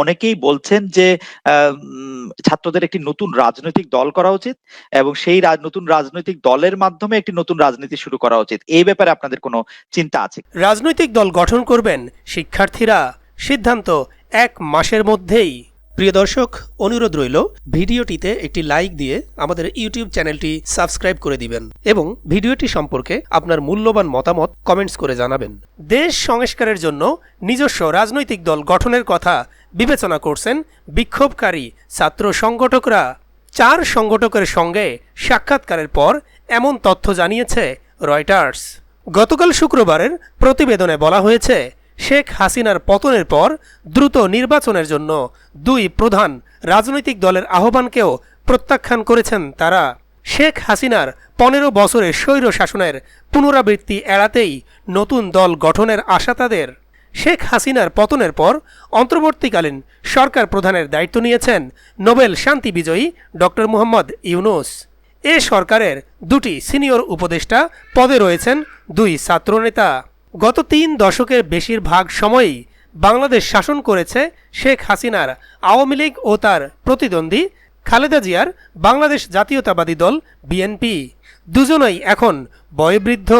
অনেকেই বলছেন যে ছাত্রদের একটি নতুন রাজনৈতিক দল করা উচিত এবং সেই নতুন রাজনৈতিক দলের মাধ্যমে একটি নতুন রাজনীতি শুরু করা উচিত। এই ব্যাপারে আপনাদের কোনো চিন্তা আছে? রাজনৈতিক দল গঠন করবেন শিক্ষার্থীরা, সিদ্ধান্ত এক মাসের মধ্যেই। প্রিয় দর্শক, অনুরোধ রইল, ভিডিওটিতে একটি লাইক দিয়ে আমাদের ইউটিউব চ্যানেলটি সাবস্ক্রাইব করে দিবেন এবং ভিডিওটি সম্পর্কে আপনার মূল্যবান মতামত কমেন্টস করে জানাবেন। দেশ সংস্কারের জন্য নিজস্ব রাজনৈতিক দল গঠনের কথা বিবেচনা করছেন বিক্ষোভকারী ছাত্র সংগঠকরা। চার সংগঠকের সঙ্গে সাক্ষাৎকারের পর এমন তথ্য জানিয়েছে রয়টার্স। গতকাল শুক্রবারের প্রতিবেদনে বলা হয়েছে শেখ হাসিনার পতনের পর দ্রুত নির্বাচনের জন্য দুই প্রধান রাজনৈতিক দলের আহ্বানকেও প্রত্যাখ্যান করেছেন তারা। শেখ হাসিনার পনেরো বছরের স্বৈর শাসনের পুনরাবৃত্তি এড়াতেই নতুন দল গঠনের আশা তাদের। শেখ হাসিনার পতনের পর অন্তর্বর্তীকালীন সরকার প্রধানের দায়িত্ব নিয়েছেন নোবেল শান্তি বিজয়ী ডক্টর মুহম্মদ ইউনুস। এ সরকারের দুটি সিনিয়র উপদেষ্টা পদে রয়েছেন দুই ছাত্রনেতা। গত তিন দশকের বেশিরভাগ সময়ই বাংলাদেশ শাসন করেছে শেখ হাসিনার আওয়ামী লীগ ও তার প্রতিদ্বন্দ্বী খালেদা জিয়ার বাংলাদেশ জাতীয়তাবাদী দল বিএনপি। দুজনই এখন বয়োবৃদ্ধ।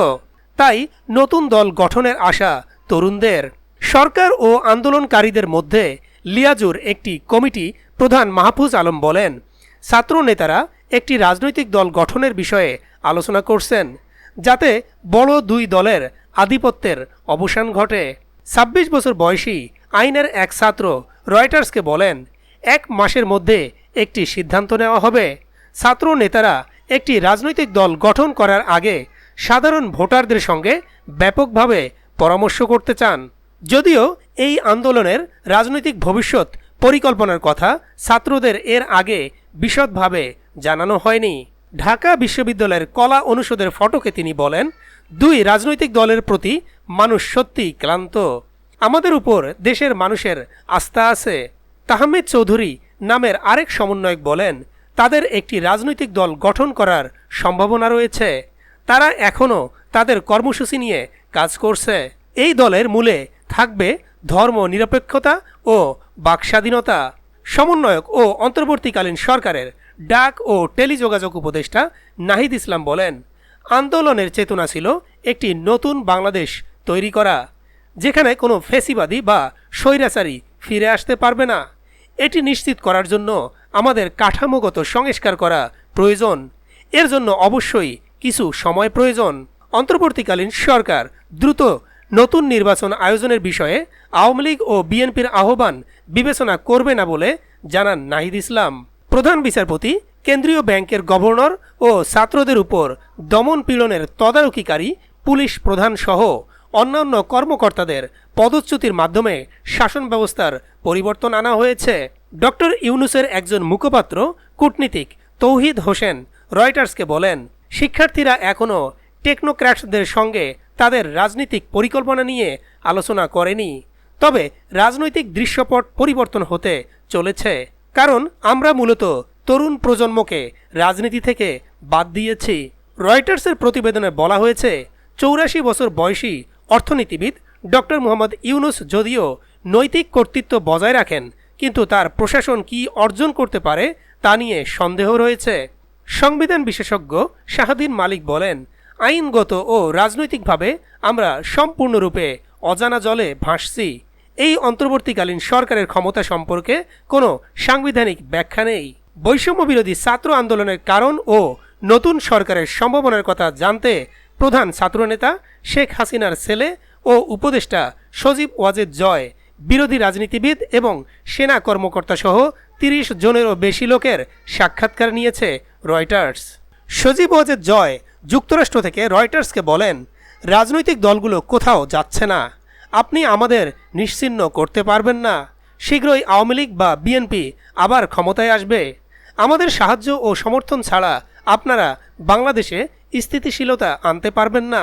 তাই নতুন দল গঠনের আশা তরুণদের। সরকার ও আন্দোলনকারীদের মধ্যে লিয়াজুর একটি কমিটি প্রধান মাহফুজ আলম বলেন ছাত্র নেতারা একটি রাজনৈতিক দল গঠনের বিষয়ে আলোচনা করছেন। যাতে বড় দুই দলের আধিপত্যের অবসান ঘটে। ছাব্বিশ বছর বয়সী আইনের এক ছাত্র রয়টার্সকে বলেন, এক মাসের মধ্যে একটি সিদ্ধান্ত নেওয়া হবে। ছাত্র নেতারা একটি রাজনৈতিক দল গঠন করার আগে সাধারণ ভোটারদের সঙ্গে ব্যাপকভাবে পরামর্শ করতে চান। যদিও এই আন্দোলনের রাজনৈতিক ভবিষ্যৎ পরিকল্পনার কথা ছাত্রদের এর আগে বিশদভাবে জানানো হয়নি। ঢাকা বিশ্ববিদ্যালয়ের কলা অনুষদের ফটকে তিনি বলেন, দুই রাজনৈতিক দলের প্রতি মানুষ সত্যিই ক্লান্ত। আমাদের উপর দেশের মানুষের আস্থা আছে। তাহমেদ চৌধুরী নামের আরেক সমন্বয়ক বলেন, তাদের একটি রাজনৈতিক দল গঠন করার সম্ভাবনা রয়েছে। তারা এখনও তাদের কর্মসূচি নিয়ে কাজ করছে। এই দলের মূলে থাকবে ধর্ম নিরপেক্ষতা ও বাকস্বাধীনতা। সমন্বয়ক ও অন্তর্বর্তীকালীন সরকারের ডাক ও টেলিযোগাযোগ উপদেষ্টা নাহিদ ইসলাম বলেন, আন্দোলনের চেতনা ছিল একটি নতুন বাংলাদেশ তৈরি করা, যেখানে কোনো ফেসিবাদী বা স্বৈরাচারী ফিরে আসতে পারবে না। এটি নিশ্চিত করার জন্য আমাদের কাঠামোগত সংস্কার করা প্রয়োজন। এর জন্য অবশ্যই কিছু সময় প্রয়োজন। অন্তর্বর্তীকালীন সরকার দ্রুত নতুন নির্বাচন আয়োজনের বিষয়ে আওয়ামী লীগ ও বিএনপির আহ্বান বিবেচনা করবে না বলে জানান নাহিদ ইসলাম। প্রধান বিচারপতি, কেন্দ্রীয় ব্যাংকের গভর্নর ও ছাত্রদের উপর দমন পীড়নের তদারকিকারী পুলিশ প্রধান সহ অন্যান্য কর্মকর্তাদের পদচ্যুতির মাধ্যমে শাসন ব্যবস্থার পরিবর্তন আনা হয়েছে। ডক্টর ইউনুসের একজন মুখপাত্র, কূটনীতিক তৌহিদ হোসেন রয়টার্সকে বলেন, শিক্ষার্থীরা এখনও টেকনোক্র্যাটসদের সঙ্গে তাদের রাজনৈতিক পরিকল্পনা নিয়ে আলোচনা করেনি, তবে রাজনৈতিক দৃশ্যপট পরিবর্তন হতে চলেছে। কারণ আমরা মূলত তরুণ প্রজন্মকে রাজনীতি থেকে বাদ দিয়েছি। রয়টার্সের প্রতিবেদনে বলা হয়েছে, চৌরাশি বছর বয়সী অর্থনীতিবিদ ডক্টর মোহাম্মদ ইউনুস যদিও নৈতিক কর্তৃত্ব বজায় রাখেন, কিন্তু তার প্রশাসন কি অর্জন করতে পারে তা নিয়ে সন্দেহ রয়েছে। সংবিধান বিশেষজ্ঞ শাহাদিন মালিক বলেন, আইনগত ও রাজনৈতিকভাবে আমরা সম্পূর্ণরূপে অজানা জলে ভাসছি। এই অন্তর্বর্তীকালীন সরকারের ক্ষমতা সম্পর্কে কোনো সাংবিধানিক ব্যাখ্যা নেই। বৈষম্য বিরোধী ছাত্র আন্দোলনের কারণ ও নতুন সরকারের সম্ভাবনার কথা জানতে প্রধান ছাত্রনেতা শেখ হাসিনার ছেলে ও উপদেষ্টা সজীব ওয়াজেদ জয়, বিরোধী রাজনীতিবিদ এবং সেনা কর্মকর্তা সহ তিরিশ জনেরও বেশি লোকের সাক্ষাৎকার নিয়েছে রয়টার্স। সজীব ওয়াজেদ জয় যুক্তরাষ্ট্র থেকে রয়টার্সকে বলেন, রাজনৈতিক দলগুলো কোথাও যাচ্ছে না। আপনি আমাদের নিশ্চিহ্ন করতে পারবেন না। শীঘ্রই আওয়ামী লীগ বা বিএনপি আবার ক্ষমতায় আসবে। আমাদের সাহায্য ও সমর্থন ছাড়া আপনারা বাংলাদেশে স্থিতিশীলতা আনতে পারবেন না।